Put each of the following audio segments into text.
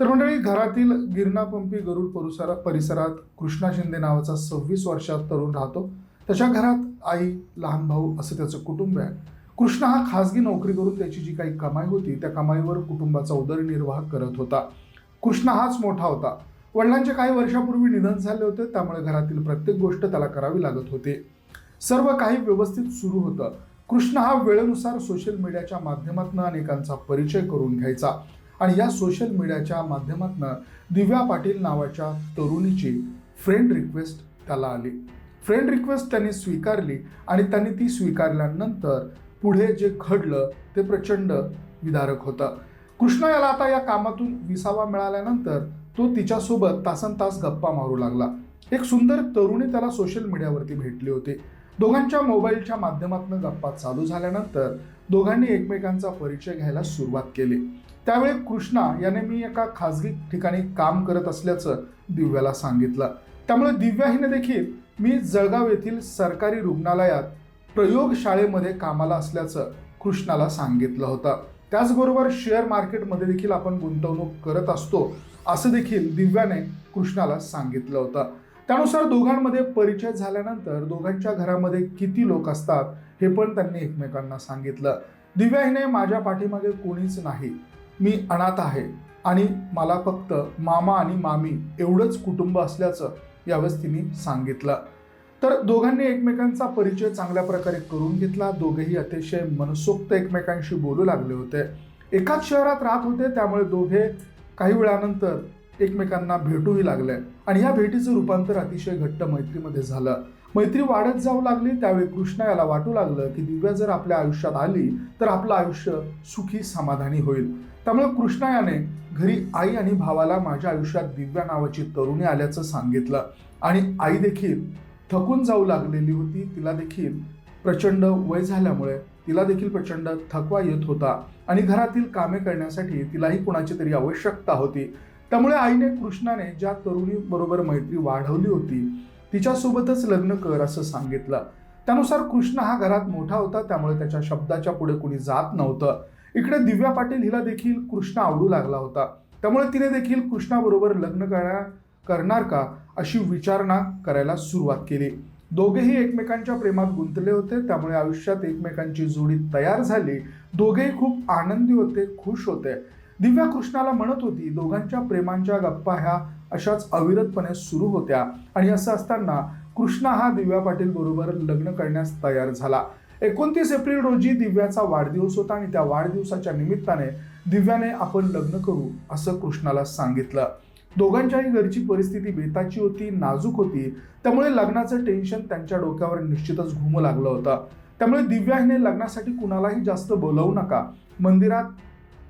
तर मंडळी घरातील गिरणापंपी गरुड परिसरा परिसरात कृष्णा शिंदे नावाचा सव्वीस वर्षात तरुण राहतो. त्याच्या घरात आई लहान भाऊ असं त्याचं कुटुंब आहे. कृष्णा हा खासगी नोकरी करून त्याची जी काही कमाई होती त्या कमाईवर कुटुंबाचा उदरनिर्वाह करत होता. कृष्णा हाच मोठा होता. वडिलांचे काही वर्षापूर्वी निधन झाले होते त्यामुळे घरातील प्रत्येक गोष्ट त्याला करावी लागत होती. सर्व काही व्यवस्थित सुरू होतं. कृष्ण हा वेळेनुसार सोशल मीडियाच्या माध्यमातून अनेकांचा परिचय करून घ्यायचा. आणि या सोशल मीडियाच्या माध्यमातून दिव्या पाटील नावाच्या तरुणीची फ्रेंड रिक्वेस्ट त्याला आली. फ्रेंड रिक्वेस्ट त्यांनी स्वीकारली आणि त्यांनी ती स्वीकारल्यानंतर पुढे जे घडलं ते प्रचंड विदारक होतं. कृष्णा याला आता या कामातून विसावा मिळाल्यानंतर तो तिच्यासोबत तासन तास गप्पा मारू लागला. एक सुंदर तरुणी त्याला सोशल मीडियावरती भेटली होती. दोघांच्या मोबाईलच्या माध्यमातून गप्पा चालू झाल्यानंतर दोघांनी एकमेकांचा परिचय घ्यायला सुरुवात केली. त्यावेळी कृष्णा याने मी एका खाजगी ठिकाणी काम करत असल्याचं दिव्याला सांगितलं. त्यामुळे दिव्या हिने देखील मी जळगाव येथील सरकारी रुग्णालयात प्रयोगशाळेमध्ये कामाला असल्याचं कृष्णाला सांगितलं होतं. त्याचबरोबर शेअर मार्केटमध्ये देखील आपण गुंतवणूक करत असतो असं देखील दिव्याने कृष्णाला सांगितलं होतं. त्यानुसार दोघांमध्ये परिचय झाल्यानंतर दोघांच्या घरामध्ये किती लोक असतात हे पण त्यांनी एकमेकांना सांगितलं. दिव्या हिने माझ्या पाठीमागे कोणीच नाही. मी अनाथ आहे आणि मला फक्त मामा आणि मामी एवढंच कुटुंब असल्याचं यावेळेस तिने सांगितलं. तर दोघांनी एकमेकांचा परिचय चांगल्या प्रकारे करून घेतला. दोघेही अतिशय मनसोक्त एकमेकांशी बोलू लागले होते. एकाच शहरात राहत होते त्यामुळे दोघे काही वेळानंतर एकमेकांना भेटूही लागले. आणि या भेटीचं रूपांतर अतिशय घट्ट मैत्रीमध्ये झालं. मैत्री वाढत जाऊ लागली त्यावेळी कृष्णा याला वाटू लागलं की दिव्या जर आपल्या आयुष्यात आली तर आपलं आयुष्य सुखी समाधानी होईल. त्यामुळे कृष्णा याने घरी आई आणि भावाला माझ्या आयुष्यात दिव्या नावाची तरुणी आल्याचं सांगितलं. आणि आई देखील थकून जाऊ लागलेली होती. तिला देखील प्रचंड वय झाल्यामुळे तिला देखील प्रचंड थकवा येत होता. आणि घरातील कामे करण्यासाठी तिलाही कुणाची तरी आवश्यकता होती. त्यामुळे आईने कृष्णाने ज्या तरुणी बरोबर मैत्री वाढवली होती तिच्यासोबतच लग्न कर असं सांगितलं. त्यानुसार कृष्ण हा घरात मोठा होता. त्यामुळे त्याच्या शब्दाच्या पुढे कुणी जात नव्हतं. इकडे दिव्या पाटील हिला देखील कृष्ण आवडू लागला होता. त्यामुळे तिने देखील कृष्णाबरोबर लग्न करण्या करणार का अशी विचारणा करायला सुरुवात केली. दोघेही एकमेकांच्या प्रेमात गुंतले होते. त्यामुळे आयुष्यात एकमेकांची जोडी तयार झाली. दोघेही खूप आनंदी होते खुश होते. दिव्या कृष्णाला म्हणत होती दोघांच्या प्रेमांच्या गप्पा ह्या अशाच अविरतपणे सुरू होत्या. आणि असं असताना कृष्णा हा दिव्या पाटील बरोबर लग्न करण्यास तयार झाला. एकोणतीस एप्रिल रोजी दिव्याचा वाढदिवस होता आणि त्या वाढदिवसाच्या निमित्ताने दिव्याने आपण लग्न करू असं कृष्णाला सांगितलं. दोघांच्याही घरची परिस्थिती बेताची होती नाजूक होती. त्यामुळे लग्नाचं टेन्शन त्यांच्या डोक्यावर निश्चितच घुमू लागलं होतं. त्यामुळे दिव्या हिने लग्नासाठी कुणालाही जास्त बोलवू नका. मंदिरात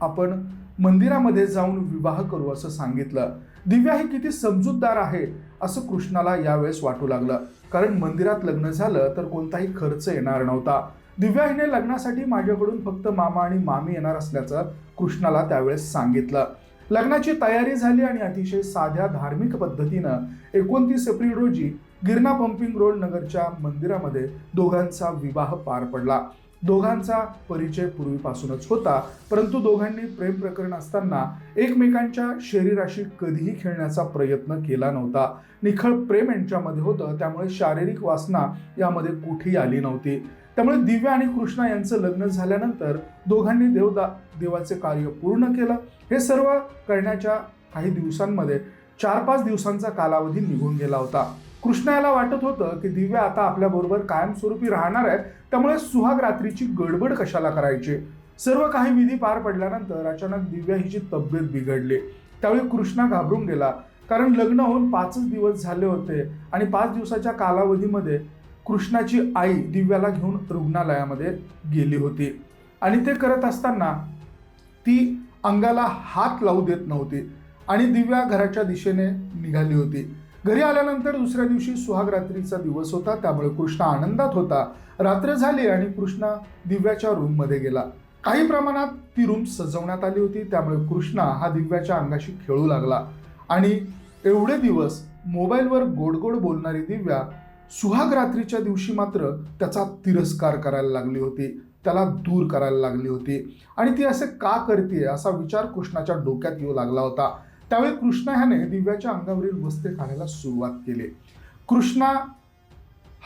आपण मंदिरामध्ये जाऊन विवाह करू असं सांगितलं. दिव्या ही किती समजूतदार आहे असं कृष्णाला यावेळेस वाटू लागलं. कारण मंदिरात लग्न झालं तर कोणताही खर्च येणार नव्हता. दिव्या हिने लग्नासाठी माझ्याकडून फक्त मामा आणि मामी येणार असल्याचं कृष्णाला त्यावेळेस सांगितलं. लग्नाची तयारी झाली आणि अतिशय साध्या धार्मिक पद्धतीनं एकोणतीस एप्रिल रोजी गिरणा पंपिंग रोड नगरच्या मंदिरामध्ये दोघांचा विवाह पार पडला. दोघांचा परिचय पूर्वीपासूनच होता. परंतु दोघांनी प्रेम प्रकरण असताना एकमेकांच्या शरीराशी कधीही खेळण्याचा प्रयत्न केला नव्हता. निखळ प्रेम यांच्यामध्ये होतं त्यामुळे शारीरिक वासना यामध्ये कुठेही आली नव्हती. त्यामुळे दिव्या आणि कृष्णा यांचं लग्न झाल्यानंतर दोघांनी देवदा देवाचे कार्य पूर्ण केलं. हे सर्व करण्याच्या काही दिवसांमध्ये चार पाच दिवसांचा कालावधी निघून गेला होता. कृष्णा याला वाटत होतं की दिव्या आता आपल्याबरोबर कायमस्वरूपी राहणार आहेत त्यामुळे सुहाग रात्रीची गडबड कशाला करायची? सर्व काही विधी पार पडल्यानंतर अचानक दिव्या हिची तब्येत बिघडली. त्यावेळी कृष्णा घाबरून गेला कारण लग्न होऊन पाचच दिवस झाले होते आणि पाच दिवसाच्या कालावधीमध्ये कृष्णाची आई दिव्याला घेऊन रुग्णालयामध्ये गेली होती. आणि ते करत असताना ती अंगाला हात लावू देत नव्हती. आणि दिव्या घराच्या दिशेने निघाली होती. घरी आल्यानंतर दुसऱ्या दिवशी सुहाग रात्रीचा दिवस होता. त्यामुळे कृष्णा आनंदात होता. रात्र झाली आणि कृष्णा दिव्याच्या रूममध्ये गेला. काही प्रमाणात ती रूम सजवण्यात आली होती. त्यामुळे कृष्णा हा दिव्याच्या अंगाशी खेळू लागला. आणि एवढे दिवस मोबाईलवर गोड गोड बोलणारी दिव्या सुहाग रात्रीच्या दिवशी मात्र त्याचा तिरस्कार करायला लागली होती. त्याला दूर करायला लागली होती. आणि ती असे का करते असा विचार कृष्णाच्या डोक्यात येऊ लागला होता. त्यावेळी कृष्णा ह्याने दिव्याच्या अंगावरील वस्त्रे काढायला सुरुवात केली. कृष्णा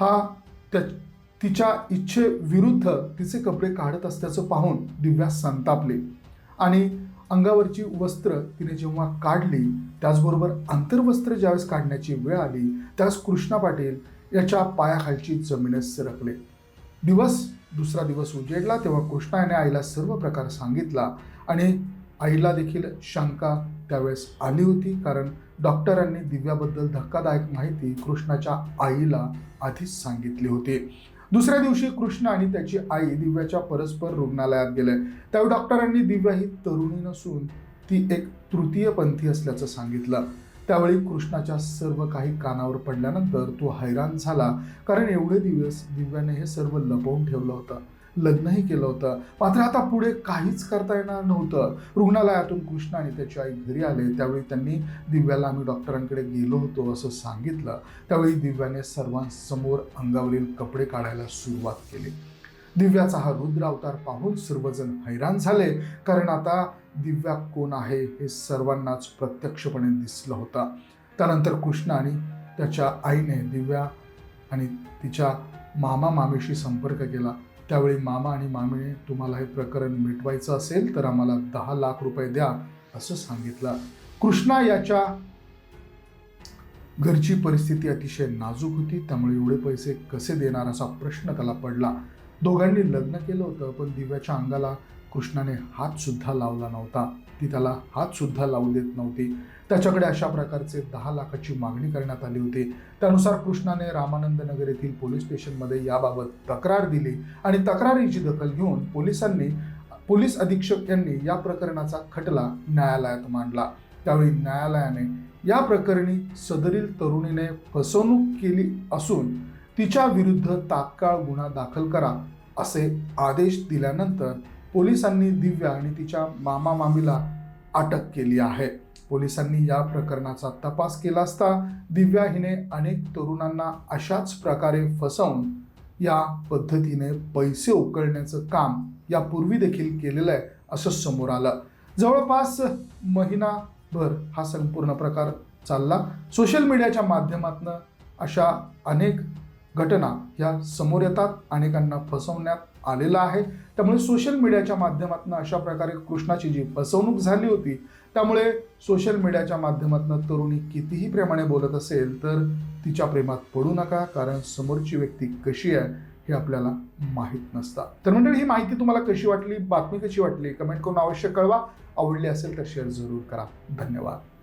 हा त्या तिच्या इच्छेविरुद्ध तिचे कपडे काढत असल्याचं पाहून दिव्या संतापले आणि अंगावरची वस्त्र तिने जेव्हा काढली त्याचबरोबर आंतरवस्त्र ज्यावेळेस काढण्याची वेळ आली त्यावेळेस कृष्णा पाटील याच्या पायाखालची जमीनच सरकले. दिवस दुसरा दिवस उजेडला तेव्हा कृष्णा याने आईला सर्व प्रकार सांगितला आणि आईला देखील शंका त्यावेळेस आली होती. कारण डॉक्टरांनी दिव्याबद्दल धक्कादायक माहिती कृष्णाच्या आईला आधीच सांगितली होती. दुसऱ्या दिवशी कृष्ण आणि त्याची आई दिव्याच्या परस्पर रुग्णालयात गेले. त्यावेळी डॉक्टरांनी दिव्या ही तरुणी नसून ती एक तृतीयपंथी असल्याचं सांगितलं. त्यावेळी कृष्णाच्या सर्व काही कानावर पडल्यानंतर तो हैराण झाला. कारण एवढे दिवस दिव्याने हे सर्व लपवून ठेवलं होतं. लग्नही केलं होतं. मात्र आता पुढे काहीच करता येणार नव्हतं. रुग्णालयातून कृष्ण आणि त्याची आई घरी आले. त्यावेळी त्यांनी दिव्याला आम्ही डॉक्टरांकडे गेलो होतो असं सांगितलं. त्यावेळी दिव्याने सर्वांसमोर अंगावरील कपडे काढायला सुरुवात केली. दिव्याचा हा रुद्र अवतार पाहून सर्वजण हैराण झाले. कारण आता दिव्या कोण आहे हे सर्वांनाच प्रत्यक्षपणे दिसलं होतं. त्यानंतर कृष्ण आणि त्याच्या आईने दिव्या आणि तिच्या मामा मामीशी संपर्क केला. त्यावेळी मामा आणि मामीने तुम्हाला हे प्रकरण मिटवायचं असेल तर आम्हाला दहा लाख रुपये द्या असं सांगितलं. कृष्णा याच्या घरची परिस्थिती अतिशय नाजूक होती. त्यामुळे एवढे पैसे कसे देणार असा प्रश्न त्याला पडला. दोघांनी लग्न केलं होतं पण दिव्याच्या अंगाला कृष्णाने हातसुद्धा लावला नव्हता. ती त्याला हातसुद्धा लावू देत नव्हती. त्याच्याकडे अशा प्रकारचे दहा लाखाची मागणी करण्यात आली होती. त्यानुसार कृष्णाने रामानंद नगर येथील पोलीस स्टेशनमध्ये याबाबत तक्रार दिली आणि तक्रारीची दखल घेऊन पोलिसांनी पोलीस अधीक्षक यांनी या प्रकरणाचा खटला न्यायालयात मांडला. त्यावेळी न्यायालयाने या प्रकरणी सदरील तरुणीने फसवणूक केली असून तिच्या विरुद्ध तात्काळ गुन्हा दाखल करा असे आदेश दिल्यानंतर पोलिसांनी दिव्या आणि तिच्या मामा मामीला अटक केली आहे. पोलिसांनी या प्रकरणाचा तपास केला असता दिव्या हिने अनेक तरुणांना अशाच प्रकारे फसवून या पद्धतीने पैसे उकळण्याचं काम यापूर्वी देखील केलेलं आहे असं समोर आलं. जवळपास महिनाभर हा संपूर्ण प्रकार चालला. सोशल मीडियाच्या माध्यमातून अशा अनेक घटना या समोर येतात. अनेकांना फसवण्यात आलेला आहे. त्यामुळे सोशल मीडियाच्या माध्यमातून अशा प्रकारे कृष्णाची जी फसवणूक झाली होती त्यामुळे सोशल मीडियाच्या माध्यमातून तरुणी कितीही प्रेमाने बोलत असेल तर तिच्या प्रेमात पडू नका कारण समोरची व्यक्ती कशी आहे हे आपल्याला माहीत नसतं. तर मंडळी ही माहिती तुम्हाला कशी वाटली? बातमी कशी वाटली? कमेंट करून अवश्य कळवा. आवडली असेल तर शेअर जरूर करा. धन्यवाद.